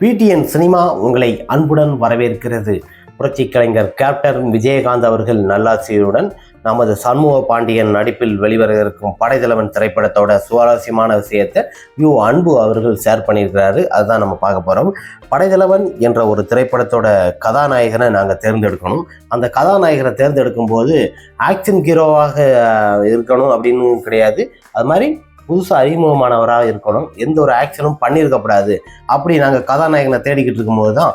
PTN cinema உங்களை அன்புடன் வரவேற்கிறது. புரட்சி கலைஞர் கேப்டன் விஜயகாந்த் அவர்கள் நல்லாசியுடன் நமது சண்முக பாண்டியன் நடிப்பில் வெளிவர இருக்கும் படைத்தலைவன் திரைப்படத்தோட சுவாரஸ்யமான விஷயத்தை யூ அன்பு அவர்கள் ஷேர் பண்ணியிருக்கிறாரு. அதுதான் நம்ம பார்க்க போகிறோம் படைத்தலைவன் என்ற ஒரு திரைப்படத்தோட கதாநாயகனை நாங்கள் தேர்ந்தெடுக்கணும். அந்த கதாநாயகரை தேர்ந்தெடுக்கும் போது ஆக்ஷன் ஹீரோவாக இருக்கணும் அப்படின்னு கிடையாது. அது மாதிரி புதுசாக அறிமுகமானவராக இருக்கணும். எந்த ஒரு ஆக்ஷனும் பண்ணியிருக்கப்படாது அப்படி நாங்கள் கதாநாயகனை தேடிக்கிட்டு இருக்கும்போது தான்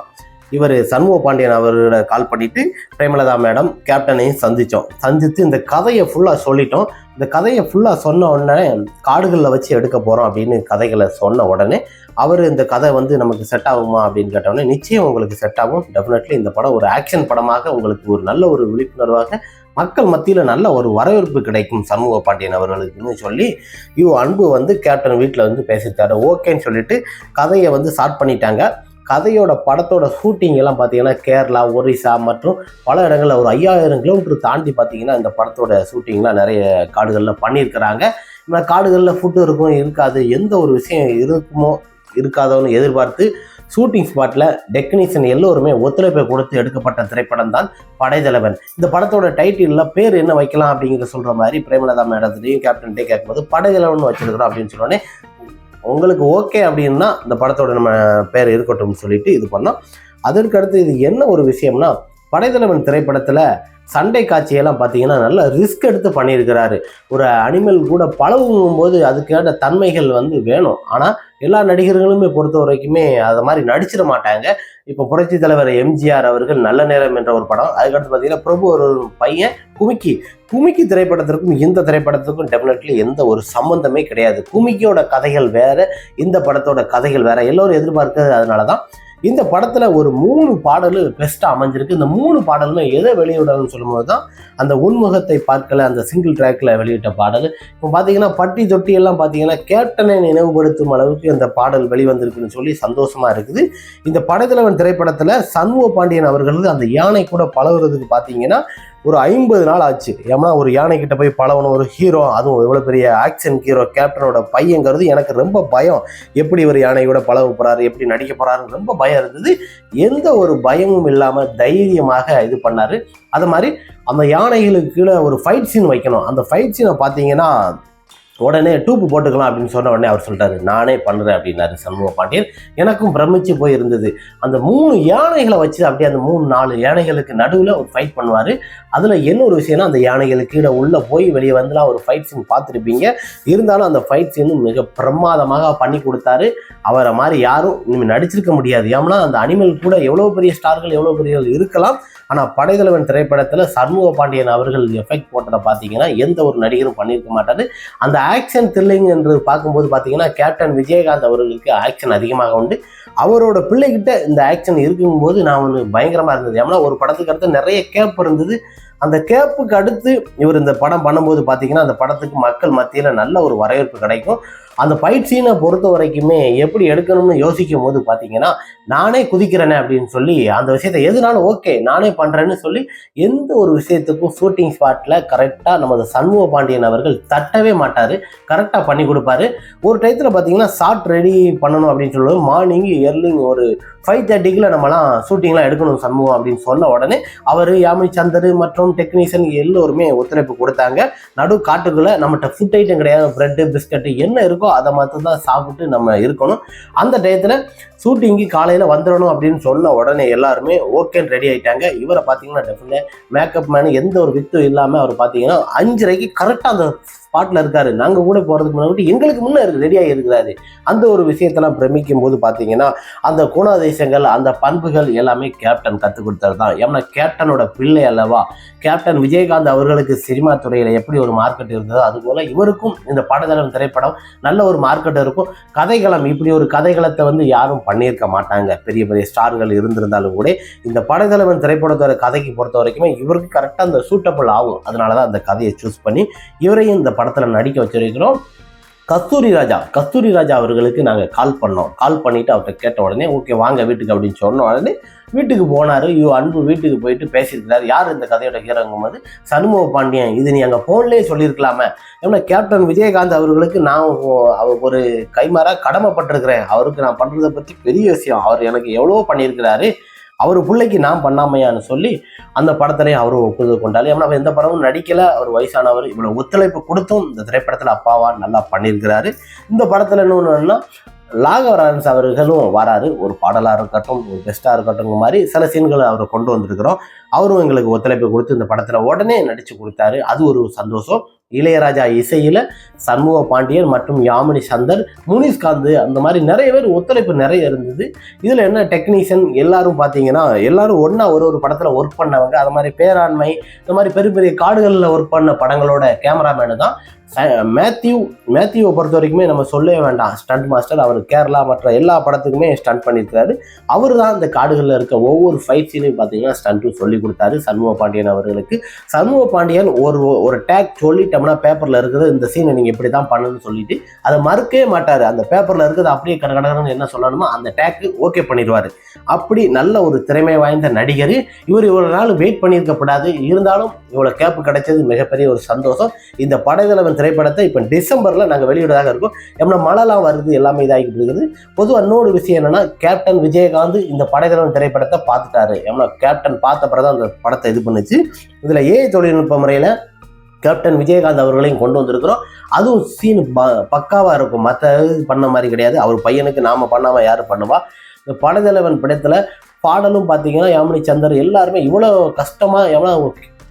இவர் சண்முக பாண்டியன் அவரோட கால் பண்ணிட்டு பிரேமலதா மேடம் கேப்டனையும் சந்தித்தோம் சந்தித்து இந்த கதையை ஃபுல்லாக சொல்லிட்டோம். இந்த கதையை ஃபுல்லாக சொன்ன உடனே காடுகளில் வச்சு எடுக்க போகிறோம் அப்படின்னு கதைகளை சொன்ன உடனே அவர் இந்த கதை வந்து நமக்கு செட் ஆகுமா அப்படின்னு கேட்டோடனே நிச்சயம் உங்களுக்கு செட் ஆகும். டெஃபினெட்லி இந்த படம் ஒரு ஆக்ஷன் படமாக உங்களுக்கு ஒரு நல்ல ஒரு விழிப்புணர்வாக மக்கள் மத்தியில் நல்ல ஒரு வரவேற்பு கிடைக்கும் சண்முக பாண்டியன் அவர்களுக்குன்னு சொல்லி யூ அன்பு வந்து கேப்டன் வீட்டில் வந்து பேசிட்டாரு ஓகேன்னு சொல்லிட்டு கதையை வந்து ஸ்டார்ட் பண்ணிட்டாங்க. கதையோட படத்தோட ஷூட்டிங் எல்லாம் பார்த்தீங்கன்னா கேரளா ஒரிசா மற்றும் பல இடங்களில் ஒரு ஐயாயிரம் கிலோமீட்டர் தாண்டி பார்த்தீங்கன்னா இந்த படத்தோட ஷூட்டிங்லாம் நிறைய காடுகளில் பண்ணியிருக்கிறாங்க. இந்த காடுகளில் ஃபுட்டு இருக்கும் இருக்காது எந்த ஒரு விஷயம் இருக்குமோ இருக்காதோன்னு எதிர்பார்த்து ஷூட்டிங் ஸ்பாட்டில் டெக்னீஷியன் எல்லோருமே ஒத்துழைப்பை கொடுத்து எடுக்கப்பட்ட திரைப்படம் தான் படைத்தலைவன் இந்த படத்தோட டைட்டிலில் பேர் என்ன வைக்கலாம் அப்படிங்கிறத சொல்கிற மாதிரி பிரேமலதா மேடத்துலையும் கேப்டன்ட்டே கேட்கும்போது படைத்தலைவன் வச்சிருக்கிறோம் அப்படின்னு சொன்னோடனே உங்களுக்கு ஓகே அப்படின்னா இந்த படத்தோட நம்ம பேர் இருக்கட்டும்னு சொல்லிட்டு இது பண்ணோம். அதற்கு அடுத்து இது என்ன ஒரு விஷயம்னா படைத்தலைவன் திரைப்படத்தில் சண்டை காட்சியெல்லாம் பார்த்தீங்கன்னா நல்லா ரிஸ்க் எடுத்து பண்ணியிருக்கிறாரு. ஒரு அனிமல் கூட பழகும் போது அதுக்கான தன்மைகள் வந்து வேணும். ஆனால் எல்லா நடிகர்களுமே பொறுத்த வரைக்குமே அதை மாதிரி நடிச்சிட மாட்டாங்க. இப்போ புரட்சி தலைவர் எம்ஜிஆர் அவர்கள் நல்ல நேரம் என்ற ஒரு படம். அதுக்கடுத்து பார்த்தீங்கன்னா பிரபு ஒரு பையன் குமிக்கி. குமிக்கி திரைப்படத்திற்கும் இந்த திரைப்படத்திற்கும் டெஃபினெட்லி எந்த ஒரு சம்பந்தமே கிடையாது. குமிக்கியோட கதைகள் வேற இந்த படத்தோட கதைகள் வேற. எல்லோரும் எதிர்பார்க்கிறது அதனால தான் இந்த படத்தில் ஒரு மூணு பாடல் பெஸ்ட்டாக அமைஞ்சிருக்கு. இந்த மூணு பாடலுமே எதை வெளியிடணும்னு சொல்லும்போது தான் அந்த உன்முகத்தை பார்க்கல அந்த சிங்கிள் ட்ராக்ல வெளியிட்ட பாடல். இப்போ பார்த்தீங்கன்னா பட்டி தொட்டி எல்லாம் பார்த்தீங்கன்னா கேப்டனை நினைவுபடுத்தும் அளவுக்கு இந்த பாடல் வெளிவந்திருக்குன்னு சொல்லி சந்தோஷமா இருக்குது. இந்த படத்தில் திரைப்படத்தில் சண்முக பாண்டியன் அவர்களது அந்த யானை கூட பழகுறதுக்கு பார்த்தீங்கன்னா ஒரு ஐம்பது நாள் ஆச்சு. ஏன்னா ஒரு யானை கிட்ட போய் பழகணும் ஒரு ஹீரோ அதுவும் எவ்வளோ பெரிய ஆக்ஷன் ஹீரோ கேப்டனோட பையங்கிறது எனக்கு ரொம்ப பயம். எப்படி ஒரு யானையோட பழக போகிறாரு எப்படி நடிக்க போகிறாருன்னு ரொம்ப பயம் இருந்தது. எந்த ஒரு பயமும் இல்லாமல் தைரியமாக இது பண்ணாரு. அது மாதிரி அந்த யானைகளுக்கு கீழே ஒரு ஃபைட் சீன் வைக்கணும். அந்த ஃபைட் சீனை பார்த்தீங்கன்னா உடனே டூப்பு போட்டுக்கலாம் அப்படின்னு சொன்ன உடனே அவர் சொல்லிட்டாரு நானே பண்ணுறேன் அப்படின்னாரு சண்முக பாண்டியன். எனக்கும் பிரமிச்சு போய் இருந்தது அந்த மூணு யானைகளை வச்சு அப்படியே அந்த மூணு நாலு யானைகளுக்கு நடுவில் ஒரு ஃபைட் பண்ணுவார். அதில் என்ன ஒரு விஷயம்னா அந்த யானைகளுக்கு கீழே உள்ளே போய் வெளியே வந்துலாம் ஒரு ஃபைட் சீன் பார்த்துருப்பீங்க. இருந்தாலும் அந்த ஃபைட் சீனும் மிக பிரமாதமாக பண்ணி கொடுத்தாரு. அவரை மாதிரி யாரும் இனிமேல் நடிச்சிருக்க முடியாது. ஏன்னா அந்த அனிமல் கூட எவ்வளோ பெரிய ஸ்டார்கள் எவ்வளோ பெரிய இருக்கலாம். ஆனால் படைத்தலைவன் திரைப்படத்தில் சண்முக பாண்டியன் அவர்கள் எஃபெக்ட் போட்டதை பார்த்தீங்கன்னா எந்த ஒரு நடிகரும் பண்ணியிருக்க மாட்டாரு. அந்த ஆக்ஷன் த்ரில்லிங் என்று பார்க்கும்போது பார்த்தீங்கன்னா கேப்டன் விஜயகாந்த் அவர்களுக்கு ஆக்ஷன் அதிகமாக உண்டு. அவரோட பிள்ளைகிட்ட இந்த ஆக்ஷன் இருக்கும்போது நான் ஒன்று பயங்கரமாக இருந்தது. ஏன்னா ஒரு படத்துக்கு அடுத்து நிறைய கேப் இருந்தது. அந்த கேப்புக்கு அடுத்து இவர் இந்த படம் பண்ணும்போது பார்த்தீங்கன்னா அந்த படத்துக்கு மக்கள் மத்தியில் நல்ல ஒரு வரவேற்பு கிடைக்கும். அந்த ஃபைட் சீனை பொறுத்த வரைக்குமே எப்படி எடுக்கணும்னு யோசிக்கும் போது பார்த்தீங்கன்னா நானே குதிக்கிறேனே அப்படின்னு சொல்லி அந்த விஷயத்தை எதுனாலும் ஓகே நானே பண்ணுறேன்னு சொல்லி எந்த ஒரு விஷயத்துக்கும் ஷூட்டிங் ஸ்பாட்டில் கரெக்டாக நமது சண்முக பாண்டியன் அவர்கள் தட்டவே மாட்டார். கரெக்டாக பண்ணி கொடுப்பாரு. ஒரு டயத்தில் பார்த்தீங்கன்னா ஷார்ட் ரெடி பண்ணணும் அப்படின்னு சொல்லுவது மார்னிங் எர்லிங் ஒரு ஃபைவ் தேர்ட்டிக்குள்ள நம்மலாம் ஷூட்டிங்லாம் எடுக்கணும் சண்முகம் அப்படின்னு சொன்ன உடனே அவர் யாமினி சந்தர் மற்றும் டெக்னீஷியன் எல்லோருமே ஒத்துழைப்பு கொடுத்தாங்க. நடு காட்டுக்குள்ளே நம்மகிட்ட ஃபுட் ஐட்டம் கிடையாது ப்ரெட்டு பிஸ்கட்டு என்ன இருக்கோ அதை மட்டும் தான் சாப்பிட்டு நம்ம இருக்கணும். அந்த டயத்தில் ஷூட்டிங்கு காலையில் வந்துடணும் அப்படின்னு சொன்ன உடனே எல்லாருமே ஓகேன்னு ரெடி ஆகிட்டாங்க இவரை பார்த்தீங்கன்னா டெஃபினட் மேக்கப் மேனு எந்த ஒரு வித்தும் இல்லாமல் அவர் பார்த்தீங்கன்னா அஞ்சரைக்கு கரெக்டாக அந்த ஸ்பாட்டில் இருக்காரு. நாங்கள் கூட போகிறதுக்கு முன்னாடி எங்களுக்கு முன்னே ரெடியாக இருக்கிறாரு அந்த ஒரு விஷயத்தெல்லாம் பிரமிக்கும் போது பார்த்தீங்கன்னா அந்த குணாதிசயங்கள் அந்த பண்புகள் எல்லாமே கேப்டன் கற்றுக் கொடுத்தது தான். ஏன்னா கேப்டனோட பிள்ளை அல்லவா? கேப்டன் விஜயகாந்த் அவர்களுக்கு சினிமா துறையில் எப்படி ஒரு மார்க்கெட் இருந்ததோ அதுபோல் இவருக்கும் இந்த படதளம் திரைப்படம் நல்ல ஒரு மார்க்கெட் இருக்கும். கதைகளம் இப்படி ஒரு கதைகளத்தை வந்து யாரும் பண்ணியிருக்க மாட்டாங்க. பெரிய பெரிய ஸ்டார்கள் இருந்திருந்தாலும் கூட இந்த படத்தலைவன் திரைப்படத்தோட கதைக்கு பொறுத்த வரைக்குமே இவருக்கு கரெக்டாக அந்த சூட்டபிள் ஆகும். அதனால தான் அந்த கதையை சூஸ் பண்ணி இவரையும் இந்த படத்தில் நடிக்க வச்சிருக்கிறோம். கஸ்தூரி ராஜா கஸ்தூரி ராஜா அவர்களுக்கு நாங்கள் கால் பண்ணோம். கால் பண்ணிவிட்டு அவர்கிட்ட கேட்ட உடனே ஓகே வாங்க வீட்டுக்கு அப்படின்னு சொன்ன உடனே வீட்டுக்கு போனார். ஐயோ அன்பு வீட்டுக்கு போயிட்டு பேசியிருக்கிறார். யார் இந்த கதையோட ஹீரோங்கும் போது சண்முக பாண்டியன். இது நீ அங்கே ஃபோன்லேயே சொல்லியிருக்கலாமே. ஏன்னா கேப்டன் விஜயகாந்த் அவர்களுக்கு நான் அவர் ஒரு கைமாறாக கடமைப்பட்டிருக்கிறேன். அவருக்கு நான் பண்ணுறதை பற்றி பெரிய விஷயம். அவர் எனக்கு எவ்வளவோ பண்ணியிருக்கிறாரு. அவர் பிள்ளைக்கு நான் பண்ணாமையான்னு சொல்லி அந்த படத்திலையும் அவர் ஒப்புதல் கொண்டாரு. ஏன்னா எந்த படமும் நடிக்கலை. அவர் வயசானவர். இவ்வளோ ஒத்துழைப்பு கொடுத்தும் இந்த திரைப்படத்தில் அப்பாவா நல்லா பண்ணியிருக்கிறாரு. இந்த படத்தில் என்னன்னா லாகவராஜன்ஸ் அவர்களும் வராரு. ஒரு பாடலாக இருக்கட்டும் ஒரு பெஸ்ட்டாக இருக்கட்டும் மாதிரி சில சீன்களை அவர் கொண்டு வந்திருக்கிறோம். அவரும் எங்களுக்கு ஒத்துழைப்பு கொடுத்து இந்த படத்தில் உடனே நடித்து கொடுத்தாரு. அது ஒரு சந்தோஷம். இளையராஜா இசையில் சண்முக பாண்டியன் மற்றும் யாமினி சந்தர் முனிஷ்காந்த் அந்த மாதிரி நிறைய பேர் ஒத்துழைப்பு நிறைய இருந்தது. இதில் என்ன டெக்னீஷியன் எல்லாரும் பார்த்தீங்கன்னா எல்லாரும் ஒன்றா ஒரு ஒரு படத்தில் ஒர்க் பண்ணவங்க அது மாதிரி பேராண்மை இந்த மாதிரி பெரிய பெரிய காடுகளில் ஒர்க் பண்ண படங்களோட கேமராமேனு தான் மேத்யூ மேத்யூவை பொறுத்த வரைக்குமே நம்ம சொல்லவே வேண்டாம். ஸ்டண்ட் மாஸ்டர் அவர் கேரளா மற்ற எல்லா படத்துக்குமே ஸ்டண்ட் பண்ணியிருக்காரு. அவர் தான் அந்த காடுகளில் இருக்க ஒவ்வொரு ஃபைட் சீனையும் பார்த்தீங்கன்னா ஸ்டண்ட்டும் சொல்லி கொடுத்தாரு சண்முக பாண்டியன் அவர்களுக்கு. சண்முக பாண்டியன் ஒரு ஒரு டேக் சொல்லிட்டோம்னா பேப்பரில் இருக்கிறது இந்த சீனை நீங்கள் இப்படி தான் பண்ணணும்னு சொல்லிட்டு அதை மறுக்கவே மாட்டார். அந்த பேப்பரில் இருக்கிறது அப்படியே கட கடகடன்னு என்ன சொல்லணுமோ அந்த டேக்கு ஓகே பண்ணிடுவார். அப்படி நல்ல ஒரு திறமை வாய்ந்த நடிகர். இவர் இவ்வளோ நாள் வெயிட் பண்ணியிருக்கப்படாது இருந்தாலும் இவ்வளோ கேப் கிடைச்சது மிகப்பெரிய ஒரு சந்தோஷம். இந்த படைதலைவன் திரைப்படத்தை இப்போ டிசம்பரில் நாங்கள் வெளியிடுறதாக இருக்கோம். எப்படின்னா மழைலாம் வருது எல்லாமே இதாகிட்டு இருக்குது. பொதுவாக இன்னொரு விஷயம் என்னென்னா கேப்டன் விஜயகாந்த் இந்த படைதலைவன் திரைப்படத்தை பார்த்துட்டாரு. ஏன்னா கேப்டன் பார்த்த பிறகு தான் அந்த படத்தை இது பண்ணுச்சு. இதில் ஏஐ தொழில்நுட்ப முறையில் கேப்டன் விஜயகாந்த் அவர்களையும் கொண்டு வந்திருக்கிறோம். அதுவும் சீன் ப பக்காவாக இருக்கும். மற்ற பண்ண மாதிரி கிடையாது. அவர் பையனுக்கு நாம் பண்ணாமல் யார் பண்ணுவா? இந்த படைத்தலைவன் படத்தில் பாடலும் பார்த்தீங்கன்னா யாமினி சந்தர் எல்லாருமே இவ்வளோ கஷ்டமாக எவ்வளோ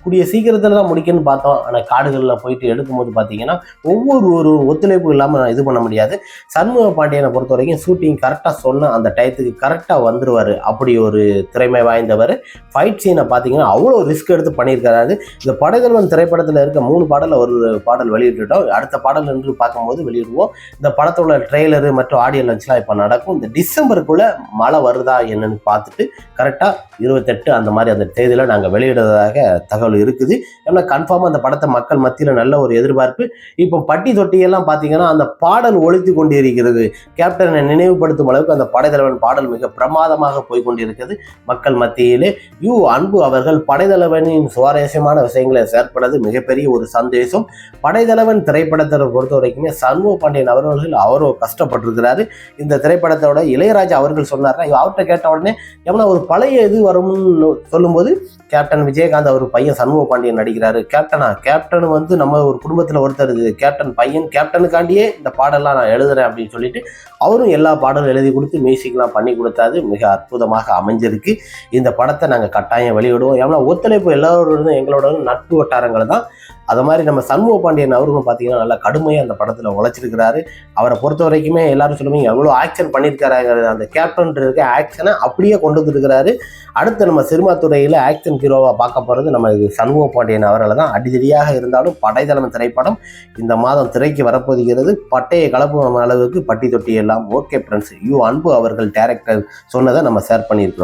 கூடிய சீக்கிரத்தில் தான் முடிக்கணும்னு பார்த்தோம். ஆனால் காடுகளில் போயிட்டு எடுக்கும்போது பார்த்தீங்கன்னா ஒவ்வொரு ஒரு ஒத்துழைப்பு இல்லாமல் இது பண்ண முடியாது. சண்முக பாண்டியனை பொறுத்த வரைக்கும் ஷூட்டிங் கரெக்டாக சொன்ன அந்த டயத்துக்கு கரெக்டாக வந்துருவார். அப்படி ஒரு திறமை வாய்ந்தவர். ஃபைட் சீனை பார்த்தீங்கன்னா அவ்வளோ ரிஸ்க் எடுத்து பண்ணியிருக்காரு. இந்த படைதல்வன் திரைப்படத்தில் இருக்க மூணு பாடலில் ஒரு பாடல் வெளியிட்டுட்டோம். அடுத்த பாடல் என்று பார்க்கும்போது வெளியிடுவோம். இந்த படத்தோட ட்ரெய்லரு மற்றும் ஆடியோ லஞ்ச்லாம் இப்போ நடக்கும். இந்த டிசம்பருக்குள்ளே மழை வருதா என்னன்னு பார்த்துட்டு கரெக்டாக இருபத்தெட்டு அந்த மாதிரி அந்த தேதியில் நாங்கள் வெளியிடுறதாக தகவல் இருக்குது. ஏன்னா கன்ஃபார்மாக அந்த படத்தை மக்கள் மத்தியில் நல்ல ஒரு எதிர்பார்ப்பு. இப்போ பட்டி தொட்டியெல்லாம் பார்த்தீங்கன்னா அந்த பாடல் ஒழித்து கொண்டிருக்கிறது. கேப்டனை நினைவுபடுத்தும் அளவுக்கு அந்த படைத்தலைவன் பாடல் மிக பிரமாதமாக போய்கொண்டிருக்கிறது மக்கள் மத்தியிலே. யூ அன்பு அவர்கள் படைத்தலைவனின் சுவாரஸ்யமான விஷயங்களை செயற்படுறது மிகப்பெரிய ஒரு சந்தேசம் படைத்தலைவன் திரைப்படத்தை பொறுத்த வரைக்குமே சண்முக பாண்டியன் அவர்கள் அவரோ கஷ்டப்பட்டிருக்கிறாரு. இந்த திரைப்படத்தோட இளையராஜா அவர்கள் சொன்னார்னா அவர்கிட்ட கேட்ட உடனே எவ்வளோ ஒரு பழைய இது வரும்னு சொல்லும்போது கேப்டன் விஜயகாந்த் அவர் பையன் சண்முக பாண்டியன் நடிக்கிறாரு. கேப்டனா? கேப்டன் வந்து நம்ம ஒரு குடும்பத்தில் ஒருத்தர் இது கேப்டன் பையன் கேப்டனுக்காண்டியே இந்த பாடலாம் நான் எழுதுறேன் அப்படின்னு சொல்லிட்டு அவரும் எல்லா பாடலும் எழுதி கொடுத்து மியூசிக்லாம் பண்ணி கொடுத்தாது மிக அற்புதமாக அமைஞ்சிருக்கு. இந்த படத்தை நாங்கள் கட்டாயம் வெளியிடுவோம். ஏன்னா ஒத்துழைப்பு எல்லாரோடும் எங்களோட நட்பு வட்டாரங்கள் தான். அது மாதிரி நம்ம சண்முக பாண்டியன் அவர்களும் பார்த்தீங்கன்னா நல்லா கடுமையாக அந்த படத்தில் உழைச்சிருக்கிறாரு. அவரை பொறுத்த வரைக்குமே எல்லாரும் சொல்லுவீங்க எவ்வளோ ஆக்ஷன் பண்ணியிருக்காரு அந்த கேப்டன் இருக்க ஆக்ஷனை அப்படியே கொண்டு வந்துருக்கிறாரு அடுத்து நம்ம சினிமா துறையில் ஆக்ஷன் ஹீரோவாக பார்க்க போகிறது நம்ம இது சண்முக பாண்டியன் அவர்களை தான் அடிதடியாக இருந்தாலும் படைத்தலைமை திரைப்படம் இந்த மாதம் திரைக்கு வரப்போகிறது. பட்டையை கலப்பும் அளவுக்கு பட்டி தொட்டி எல்லாம் ஓகே ஃப்ரெண்ட்ஸ் யூ அன்பு அவர்கள் டேரக்டர் சொன்னதை நம்ம ஷேர் பண்ணியிருக்கிறோம்.